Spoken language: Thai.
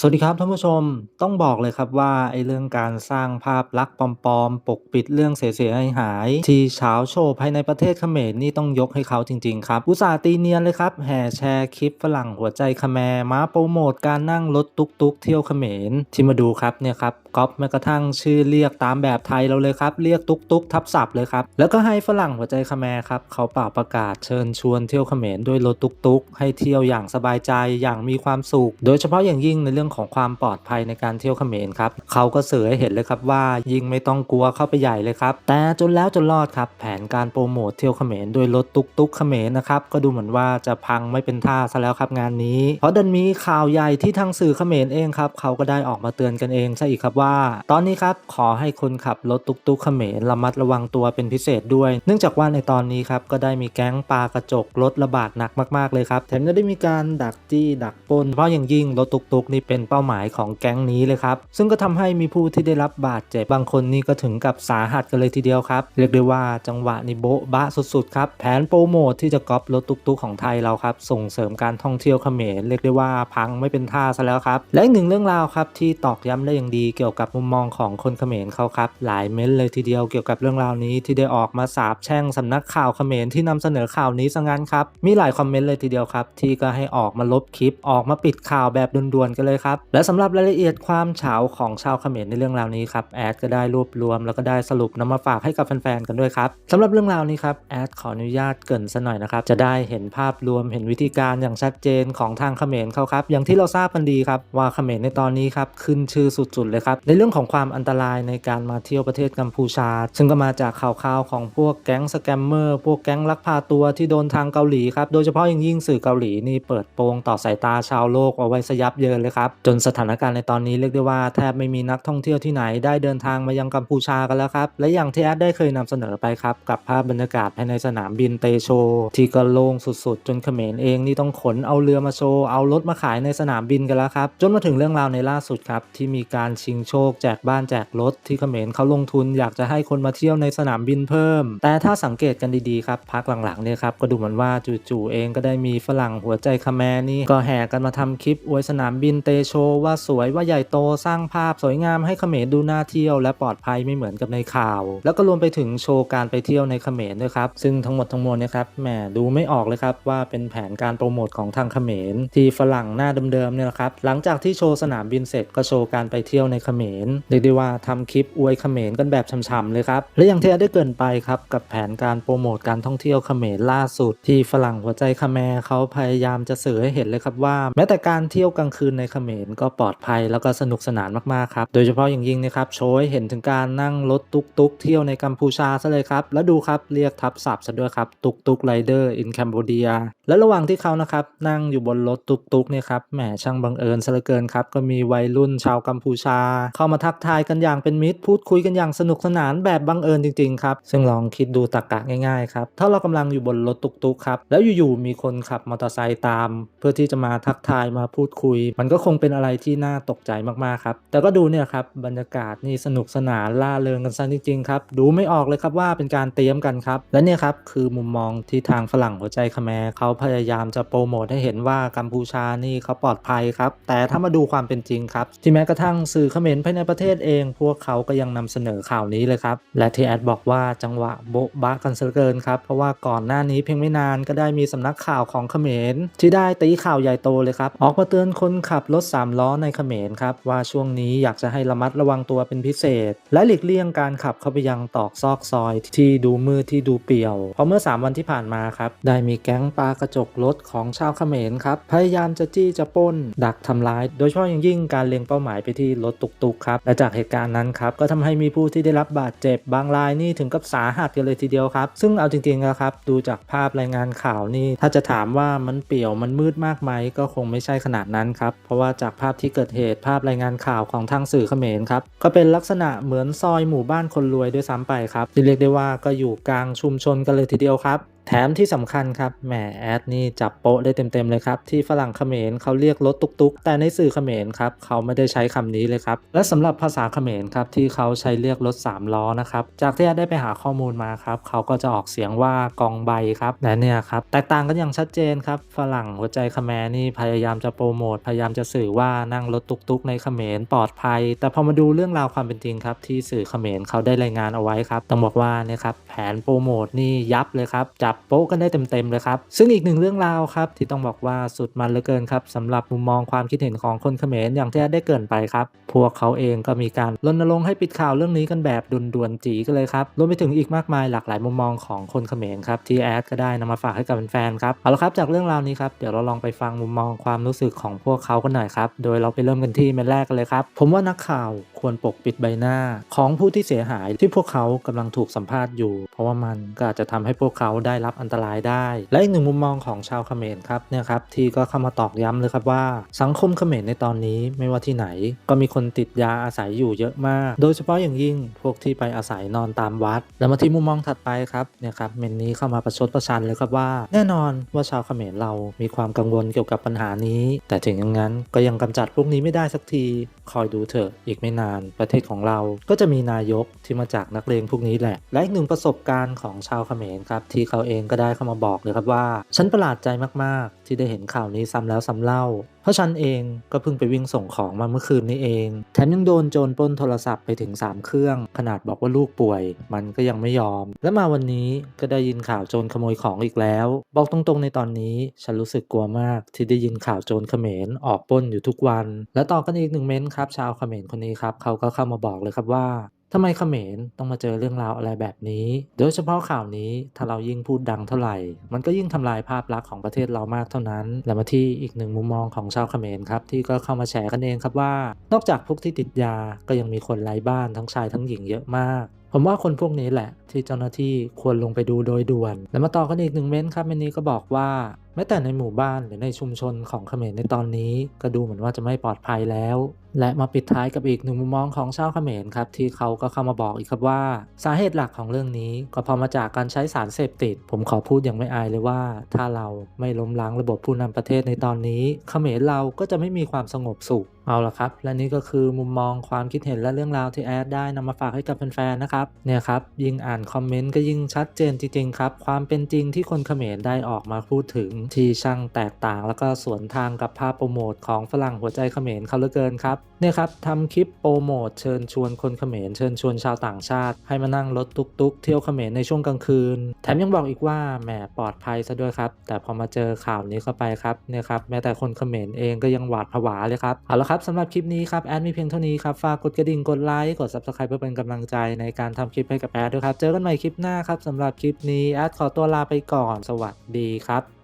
สวัสดีครับท่านผู้ชมต้องบอกเลยครับว่าไอ้เรื่องการสร้างภาพลักษณ์ปลอมๆ ปกปิดเรื่องเสียหายๆที่เฉาโชว์ภายในประเทศเขมรนี่ต้องยกให้เขาจริงๆครับ อุตส่าห์ตีเนียนเลยครับ แห่แชร์คลิปฝรั่งหัวใจขแมมาโปรโมทการนั่งรถตุกๆ เที่ยวเขมรที่มาดูครับเนี่ยครับก๊อปแม้กระทั่งชื่อเรียกตามแบบไทยเราเลยครับ เรียกตุกๆทับศัพท์เลยครับ แล้วก็ให้ฝรั่งหัวใจขแมครับ เขาเป่าประกาศเชิญชวนเที่ยวเขมรด้วยรถตุกๆให้เที่ยวอย่างสบายใจอย่างมีความสุข โดยเฉพาะอย่างยิ่งในเรื่องของความปลอดภัยในการเที่ยวเขมรครับ เขาก็เสือให้เห็นเลยครับว่ายิ่งไม่ต้องกลัวเข้าไปใหญ่เลยครับ แต่จนแล้วจนรอดครับ แผนการโปรโมทเที่ยวเขมรด้วยรถตุกๆเขมรนะครับ ก็ดูเหมือนว่าจะพังไม่เป็นท่าซะแล้วครับงานนี้ เพราะดันมีข่าวใหญ่ที่ทางสื่อเขมรเองครับ เขาก็ได้ออกมาเตือนกันเองซะอีกครับว่า ตอนนี้ครับขอให้คนขับรถตุ๊กๆเขมรระมัดระวังตัวเป็นพิเศษด้วย เนื่องจากว่าในตอนนี้ครับก็ได้มีแก๊งปลากระจกรถระบาดหนักมากๆเลยครับแถมยังได้มีการดักจี้ดักปล้นเพราะอย่างยิ่งรถตุ๊กๆนี่เป็นเป้าหมายของแก๊งนี้เลยครับซึ่งก็ทำให้มีผู้ที่ได้รับบาดเจ็บบางคนนี่ก็ถึงกับสาหัสกันเลยทีเดียวครับเรียกได้ว่าจังหวะนี้โบ๊ะบะสุดๆครับแผนโปรโมทที่จะก๊อปรถตุ๊กๆของไทยเราครับส่งเสริมการท่องเที่ยวเขมรเรียกได้ว่าพังไม่เป็นท่าซะแล้วครับและอีกหนึ่งเรื่องราวครับที่ตอกย้ำได้อย่างดีเกี่ยวกับมุมมองของคนเขมรเขาครับ หลายเม้นเลยทีเดียวเกี่ยวกับเรื่องราวนี้ที่ได้ออกมาสาบแช่งสำนักข่าวเขมรที่นำเสนอข่าวนี้ซะงั้นครับ มีหลายคอมเมนต์เลยทีเดียวครับ ที่ก็ให้ออกมาลบคลิปออกมาปิดข่าวแบบด่วนๆกันเลยครับ และสำหรับรายละเอียดความเฉาของชาวเขมรในเรื่องราวนี้ครับแอดก็ได้รวบรวมแล้วก็ได้สรุปนำมาฝากให้กับแฟนๆกันด้วยครับสำหรับเรื่องราวนี้ครับแอดขออนุญาตเกินซะหน่อยนะครับจะได้เห็นภาพรวมเห็นวิธีการอย่างชัดเจนของทางเขมรเขาครับอย่างที่เราทราบกันดีครับว่าเขมรในตอนนี้ครับขึ้นชื่อสุดๆเลยครับในเรื่องของความอันตรายในการมาเที่ยวประเทศกัมพูชา ซึ่งก็มาจากข่าวๆของพวกแก๊งสแกมเมอร์ พวกแก๊งลักพาตัวที่โดนทางเกาหลีครับ โดยเฉพาะอย่างยิ่งสื่อเกาหลีนี่เปิดโปงต่อสายตาชาวโลกเอาไว้สยับเยินเลยครับ จนสถานการณ์ในตอนนี้เรียกได้ว่าแทบไม่มีนักท่องเที่ยวที่ไหนได้เดินทางมายังกัมพูชากันแล้วครับ และอย่างที่แอดได้เคยนำเสนอไปครับกับภาพบรรยากาศภายในสนามบินเตโช ที่ก็โล่งสุดๆ จนเขมรเองนี่ต้องขนเอาเรือมาโชว์เอารถมาขายในสนามบินกันแล้วครับจนมาถึงเรื่องราวในล่าสุดครับที่มีการชิงโชคแจกบ้านแจกรถที่เขมรเขาลงทุนอยากจะให้คนมาเที่ยวในสนามบินเพิ่ม แต่ถ้าสังเกตกันดีๆครับพักหลังๆเนี่ยครับก็ดูเหมือนว่าจู่ๆเองก็ได้มีฝรั่งหัวใจคแมนี่ก็แห่กันมาทำคลิปอวยสนามบินเตโชว่าสวยว่าใหญ่โตสร้างภาพสวยงามให้เขมรดูน่าเที่ยวและปลอดภัยไม่เหมือนกับในข่าว แล้วก็รวมไปถึงโชว์การไปเที่ยวในเขมรด้วยครับซึ่งทั้งหมดทั้งมวลเนี่ยครับแหมดูไม่ออกเลยครับว่าเป็นแผนการโปรโมทของทางเขมรที่ฝรั่งหน้าเดิมๆเนี่ยแหละครับหลังจากที่โชว์สนามบินเสร็จก็โชว์การไปเที่ยวในเขมรเรียกได้ว่าทำคลิปอวยเขมรกันแบบช่ำๆเลยครับ และอย่างที่ได้เกินไปครับกับแผนการโปรโมทการท่องเที่ยวเขมรล่าสุด ที่ฝรั่งหัวใจคาแมเขาพยายามจะสื่อให้เห็นเลยครับว่า แม้แต่การเที่ยวกลางคืนในเขมรก็ปลอดภัยแล้วก็สนุกสนานมากๆครับโดยเฉพาะอย่างยิ่งนะครับโชว์ให้เห็นถึงการนั่งรถตุกๆเที่ยวในกัมพูชาซะเลยครับแล้วดูครับเรียกทับศัพท์ซะด้วยครับตุกตุกไรเดอร์อินแคมโบเดียและระหว่างที่เขานะครับนั่งอยู่บนรถตุกๆเนี่ยครับแหมช่างบังเอิญซะเหลือเกินครับก็มีวัยรุ่นชาวกัมพูชาเข้ามาทักทายกันอย่างเป็นมิตร พูดคุยกันอย่างสนุกสนานแบบบังเอิญจริงๆครับ ซึ่งลองคิดดูตรกกะง่ายๆครับ ถ้าเรากำลังอยู่บนรถตุกๆครับแล้วอยู่ๆมีคนขับมอเตอร์ไซค์ตาม เพื่อที่จะมาทักทายมาพูดคุย มันก็คงเป็นอะไรที่น่าตกใจมากๆครับ แต่ก็ดูเนี่ยครับบรรยากาศนี่สนุกสนานล่าเริงกันซะจริงๆครับดูไม่ออกเลยครับว่าเป็นการเตรียมกันครับ และเนี่ยครับคือมุมมองที่ทางฝรั่งหัวใจขแมเขาพยายามจะโปรโมทให้เห็นว่ากัมพูชานี่เขาปลอดภัยครับแต่ถ้ามาดูความเป็นจริงครับที่แม้กระทั่งสื่อเขมรภายในประเทศเอง พวกเขาก็ยังนำเสนอข่าวนี้เลยครับ และที่แอดบอกว่าจังหวะโบ๊ะบะกันเสยเกินครับ เพราะว่าก่อนหน้านี้เพียงไม่นานก็ได้มีสำนักข่าวของเขมร ที่ได้ตีข่าวใหญ่โตเลยครับ ออกมาเตือนคนขับรถสามล้อในเขมรครับ ว่าช่วงนี้อยากจะให้ระมัดระวังตัวเป็นพิเศษ และหลีกเลี่ยงการขับเข้าไปยังตอกซอกซอย ที่ดูมืดที่ดูเปี่ยว เพราะเมื่อ 3 วันที่ผ่านมาครับได้มีแก๊งปากระจกรถของชาวเขมรครับพยายามจะจี้จะป้น ดักทำร้าย โดยเฉพาะอย่างยิ่งการเล็งเป้าหมายไปที่รถตุกๆครับและจากเหตุการณ์นั้นครับก็ทำให้มีผู้ที่ได้รับบาดเจ็บบางรายนี่ถึงกับสาหัสกันเลยทีเดียวครับ ซึ่งเอาจริงๆนะครับดูจากภาพรายงานข่าวนี่ถ้าจะถามว่ามันเปี่ยวมันมืดมากไหมก็คงไม่ใช่ขนาดนั้นครับเพราะว่าจากภาพที่เกิดเหตุภาพรายงานข่าวของทางสื่อเขมรครับก็เป็นลักษณะเหมือนซอยหมู่บ้านคนรวยด้วยซ้ำไปครับที่เรียกได้ว่าก็อยู่กลางชุมชนกันเลยทีเดียวครับ แถมที่สำคัญครับแหมแอดนี่จับโป๊ะได้เต็มๆเลยครับที่ฝรั่งเขมรเขาเรียกรถตุกๆ แต่ในสื่อเขมรครับเขาไม่ได้ใช้คำนี้เลยครับและสำหรับภาษาเขมรครับที่เขาใช้เรียกรถ3ล้อนะครับจากที่แอดได้ไปหาข้อมูลมาครับเขาก็จะออกเสียงว่ากองใบครับและเนี่ยครับแตกต่างกันอย่างชัดเจนครับฝรั่งหัวใจเขมรนี่พยายามจะโปรโมทพยายามจะสื่อว่านั่งรถตุกๆ ในเขมรปลอดภัย แต่พอมาดูเรื่องราวความเป็นจริงครับที่สื่อเขมรเขาได้รายงานเอาไว้ครับต้องบอกว่าเนี่ยครับแผนโปรโมทนี่ยับเลยครับจับโป๊ะกันได้เต็มๆเลยครับ ซึ่งอีกหนึ่งเรื่องราวครับที่ต้องบอกว่าสุดมันเหลือเกินครับสำหรับมุมมองความคิดเห็นของคนเขมรอย่างที่แอดได้เกินไปครับ พวกเขาเองก็มีการรณรงค์ให้ปิดข่าวเรื่องนี้กันแบบด่วนๆจีกันเลยครับรวมไปถึงอีกมากมายหลากหลายมุมมองของคนเขมรครับที่แอดก็ได้นำมาฝากให้กับแฟนๆครับเอาละครับจากเรื่องราวนี้ครับเดี๋ยวเราลองไปฟังมุมมองความรู้สึกของพวกเขากันหน่อยครับโดยเราไปเริ่มกันที่เมนแรกกันเลยครับผมว่านักข่าวควรปกปิดใบหน้า ของผู้ที่เสียหายที่พวกเขากำลังถูกสัมภาษณ์อยู่ ราะว่ามันก็อาจจะทำให้พวกเขาได้รับอันตรายได้ และอีกหนึ่งมุมมองของชาวเขมรครับเนี่ยครับที่ก็เข้ามาตอกย้ำเลยครับว่า สังคมเขมรในตอนนี้ไม่ว่าที่ไหน ก็มีคนติดยาอาศัยอยู่เยอะมาก โดยเฉพาะอย่างยิ่งพวกที่ไปอาศัยนอนตามวัด แล้วมาที่มุมมองถัดไปครับเนี่ยครับเมนนี้เข้ามาประชดประชันเลยครับว่า แน่นอนว่าชาวเขมรเรามีความกังวลเกี่ยวกับปัญหานี้ แต่ถึงอย่างนั้นก็ยังกำจัดพวกนี้ไม่ได้สักทีคอยดูเถอะอีกไม่นานประเทศของเราก็จะมีนายกที่มาจากนักเลงพวกนี้แหละ และอีกหนึ่งประสบการณ์ของชาวเขมรครับที่เขาเองก็ได้เข้ามาบอกเลยครับว่า ฉันประหลาดใจมากๆ ที่ได้เห็นข่าวนี้ซ้ำแล้วซ้ำเล่า เพราะฉันเองก็เพิ่งไปวิ่งส่งของมาเมื่อคืนนี้เอง แถมยังโดนโจรปล้นโทรศัพท์ไปถึง 3 เครื่อง ขนาดบอกว่าลูกป่วย มันก็ยังไม่ยอม และมาวันนี้ก็ได้ยินข่าวโจรขโมยของอีกแล้ว บอกตรงๆในตอนนี้ฉันรู้สึกกลัวมากที่ได้ยินข่าวโจรเขมรออกปล้นอยู่ทุกวัน และต่อกันอีกหนึ่งเม้นต์ครับชาวเขมรคนนี้ครับเขาก็เข้ามาบอกเลยครับว่า ทำไมเขมรต้องมาเจอเรื่องราวอะไรแบบนี้ โดยเฉพาะข่าวนี้ถ้าเรายิ่งพูดดังเท่าไหร่ มันก็ยิ่งทำลายภาพลักษณ์ของประเทศเรามากเท่านั้น และมาที่อีกหนึ่งมุมมองของชาวเขมรครับที่ก็เข้ามาแชร์กันเองครับว่า นอกจากพวกที่ติดยาก็ยังมีคนไร้บ้านทั้งชายทั้งหญิงเยอะมาก ผมว่าคนพวกนี้แหละ ที่เจ้าหน้าที่ควรลงไปดูโดยด่วน และมาต่อกันอีกหนึ่งเม้นต์ครับเม้นนี้ก็บอกว่า ม้แต่ในหมู่บ้านหรือในชุมชนของเขมรในตอนนี้ ก็ดูเหมือนว่าจะไม่ปลอดภัยแล้ว และมาปิดท้ายกับอีกหนึ่งมุมมองของชาวเขมรครับที่เขาก็เข้ามาบอกอีกครับว่า สาเหตุหลักของเรื่องนี้ ก็เพอมาจากการใช้สารเสพติด ผมขอพูดอย่างไม่อายเลยว่า ถ้าเราไม่ล้มล้างระบบผู้นำประเทศในตอนนี้ เขมรเราก็จะไม่มีความสงบสุข เอาละครับ และนี่ก็คือมุมมองความคิดเห็นและเรื่องราวที่แอดได้นำมาฝากให้กับแฟนๆนะครับ เนี่ยครับ ยิ่งอ่านคอมเมนต์ก็ยิ่งชัดเจนจริงๆครับ ความเป็นจริงที่คนเขมรได้ออกมาพูดถึง ที่ช่างแตกต่างแล้วก็สวนทางกับภาพโปรโมทของฝรั่งหัวใจเขมรเขาเหลือเกินครับ เนี่ยครับทำคลิปโปรโมทเชิญชวนคนเขมรเชิญชวนชาวต่างชาติ ให้มานั่งรถตุกๆ เที่ยวเขมรในช่วงกลางคืน แถมยังบอกอีกว่าแหมปลอดภัยซะด้วยครับ แต่พอมาเจอข่าวนี้เข้าไปครับ เนี่ยครับแม้แต่คนเขมรเองก็ยังหวาดผวาเลยครับ เอาละครับสำหรับคลิปนี้ครับแอดมีเพียงเท่านี้ครับฝากกดกระดิ่งกดไลค์กด subscribe เพื่อเป็นกำลังใจในการทำคลิปให้กับแอดด้วยครับ เจอกันใหม่คลิปหน้าครับสำหรับคลิปนี้แอดขอตัวลาไปก่อนสวัสดีครับ